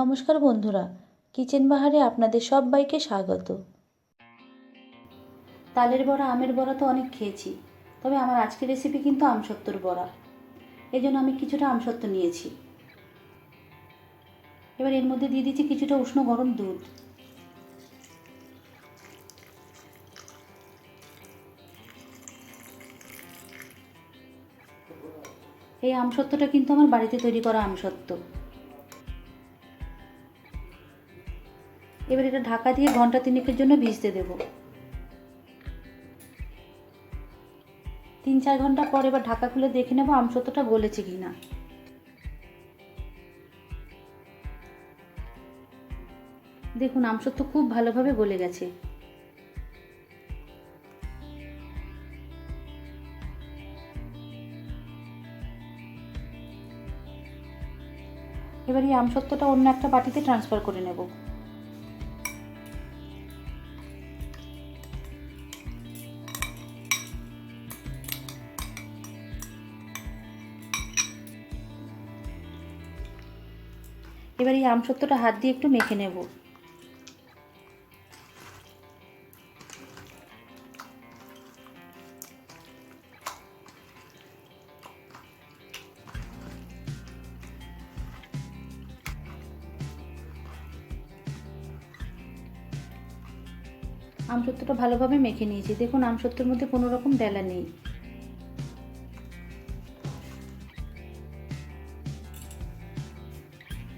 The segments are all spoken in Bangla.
নমস্কার বন্ধুরা, কিচেন বাহারে আপনাদের সবাইকে স্বাগত। তালের বড়া, আমের বড়া তো অনেক খেয়েছি, তবে আমার আজকের রেসিপি কিন্তু আমসত্ত্বর বড়া। এই জন্য আমি কিছুটা আমসত্ত্ব নিয়েছি। এবার এর মধ্যে দিয়ে দিচ্ছি কিছুটা উষ্ণ গরম দুধ। এই আমসত্ত্বটা কিন্তু আমার বাড়িতে তৈরি করা আমসত্ত্ব এবার এটা ঢাকা দিয়ে ঘণ্টা তিনেকের জন্য ভিজতে দেব। তিন চার ঘণ্টা পর এবার ঢাকা খুলে দেখে নেব আমসত্ত্বটা গলেছে কি না দেখুন আমসত্ত্ব খুব ভালোভাবে গলে গেছে। এবার এই আমসত্ত্বটা অন্য একটা বাটিতে ট্রান্সফার করে নেব। এবার এই আমসত্ত্বটা হাত দিয়ে একটু মেখে নেব। আমসত্ত্বটা ভালোভাবে মেখে নিয়েছি। দেখুন আমসত্ত্বের মধ্যে কোনো রকম ডেলা নেই।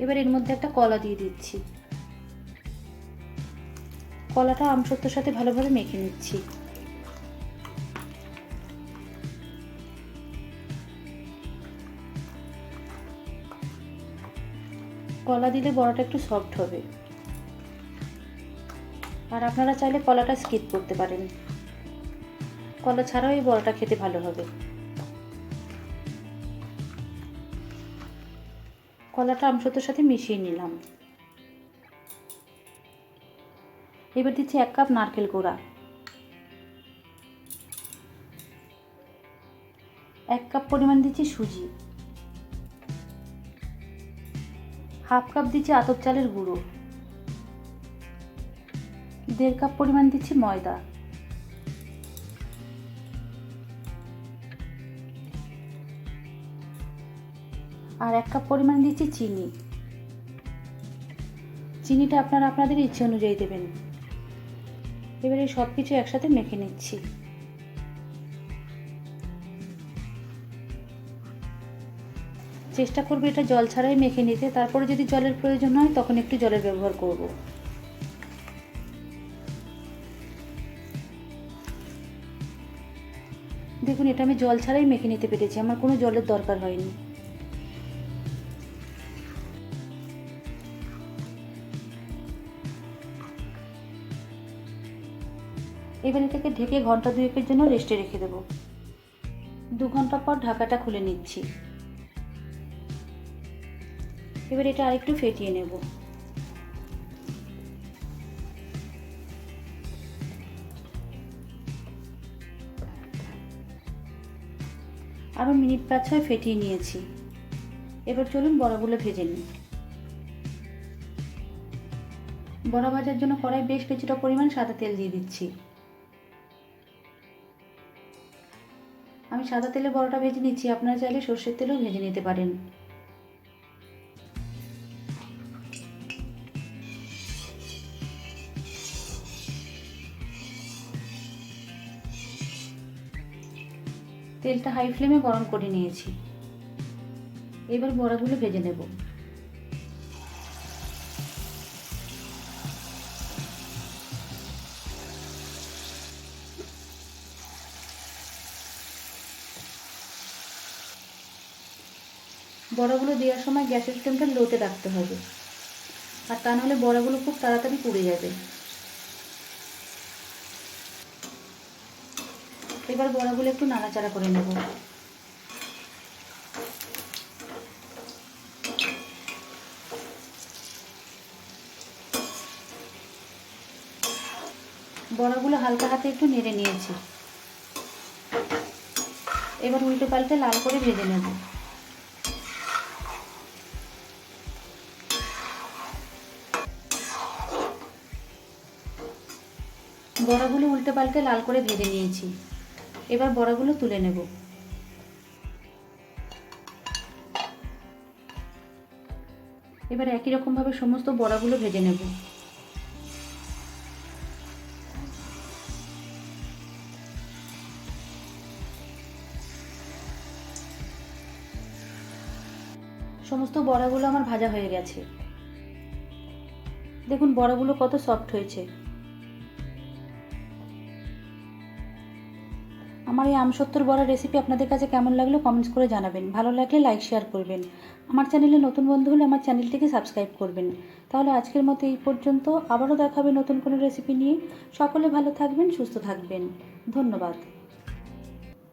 এবার এর মধ্যে একটা কলা দিয়ে দিচ্ছি। কলাটা আমসত্ত্বর সাথে ভালোভাবে মেখে নিচ্ছি। কলা দিলে বড়াটা একটু সফট হবে। আর আপনারা চাইলে কলাটা স্কিপ করতে পারেন। কলা ছাড়াও এই বড়াটা খেতে ভালো হবে। কলাটা আমসত্ত্বর সাথে মিশিয়ে নিলাম। এবার দিচ্ছি এক কাপ নারকেল গুঁড়া। এক কাপ পরিমাণ দিচ্ছি সুজি। হাফ কাপ দিচ্ছি আতপ চালের গুঁড়ো। দেড় কাপ পরিমাণ দিচ্ছি ময়দা। আর এক কাপ পরিমাণ দিচ্ছি চিনি। চিনিটা আপনারা আপনাদের ইচ্ছে অনুযায়ী দেবেন। এবারে সব কিছু একসাথে মেখে নিচ্ছি। চেষ্টা করব এটা জল ছাড়াই মেখে নিতে। তারপরে যদি জলের প্রয়োজন হয়, তখন একটু জলের ব্যবহার করব। দেখুন, এটা আমি জল ছাড়াই মেখে নিতে পেরেছি। আমার কোনো জলের দরকার হয়নি। এবার এটাকে ঢেকে ঘণ্টা দুয়েকের জন্য রেস্টে রেখে দেবো। দু ঘণ্টা পর ঢাকাটা খুলে নিচ্ছি। এবার এটা আরেকটু ফেটিয়ে নেব। আরও মিনিট পাঁচ ছয় ফেটিয়ে নিয়েছি। এবার চলুন বড়াগুলো ভেজে নিই। বড়া ভাজার জন্য কড়াই বেশ কিছুটা পরিমাণ সাদা তেল দিয়ে দিচ্ছি। আমি সাদা তেলে বড়টা ভেজে নিচ্ছি। আপনারা চাইলে সর্ষের তেলেও ভেজে নিতে পারেন। তেলটা হাই ফ্লেমে গরম করে নিয়েছি। এবার বড়াগুলো ভেজে নেব। বড়াগুলো দেওয়ার সময় গ্যাসের ফ্লেমটা লোতে রাখতে হবে। আর তা নাহলে বড়াগুলো খুব তাড়াতাড়ি পুড়ে যাবে। এবার বড়াগুলো একটু নাড়াচাড়া করে নেব। বড়াগুলো হালকা হাতে একটু নেড়ে নিয়েছি। এবার উল্টো পাল্টে লাল করে ভেজে নেব। বড়াগুলো উল্টে পাল্টে লাল করে ভেজে নিয়েছি। এবার বড়াগুলো তুলে নেব। এবার একই রকমভাবে সমস্ত বড়াগুলো ভেজে নেব। সমস্ত বড়াগুলো আমার ভাজা হয়ে গেছে। দেখুন, বড়াগুলো কত সফট হয়েছে। আমার এই আমসত্তর বড়া রেসিপি আপনাদের কাছে কেমন লাগল কমেন্টস করে জানাবেন। ভালো লাগলে লাইক শেয়ার করবেন। আমার চ্যানেলে নতুন বন্ধু হলে আমার চ্যানেলটিকে সাবস্ক্রাইব করবেন। তাহলে আজকের মতো এই পর্যন্ত। আবারও দেখাবে নতুন কোনো রেসিপি নিয়ে। সকলে ভালো থাকবেন, সুস্থ থাকবেন। ধন্যবাদ।